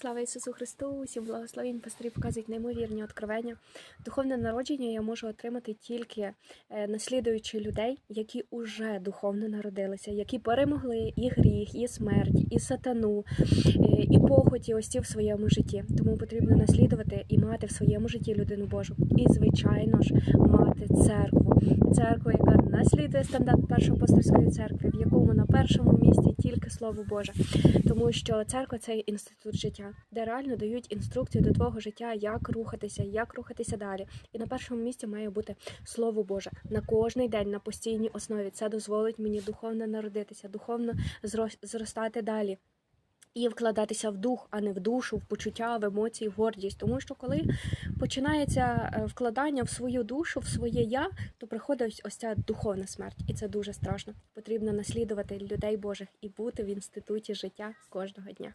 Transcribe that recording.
Слава Ісусу Христу! Усім благословень пастирі показують неймовірні откровення. Духовне народження я можу отримати тільки е, наслідуючи людей, які уже духовно народилися, які перемогли і гріх, і смерть, і сатану, е, і похоті ось ці в своєму житті. Тому потрібно наслідувати і мати в своєму житті людину Божу. І, звичайно ж, мати церкву. Церкву, яка наслідує стандарт першопостольської церкви, в якому на першому місці тільки Слово Боже тому що церква це інститут життя, де реально дають інструкцію до твого життя, як рухатися, як рухатися далі. І на першому місці має бути слово Боже на кожний день, на постійній основі. Це дозволить мені духовно народитися, духовно зрос- зростати далі. І вкладатися в дух, а не в душу, в почуття, в емоції, в гордість. Тому що коли починається е, вкладання в свою душу, в своє я, то приходить ось ця духовна смерть, і це дуже страшно. Потрібно наслідувати людей Божих і бути в інституті життя кожного дня.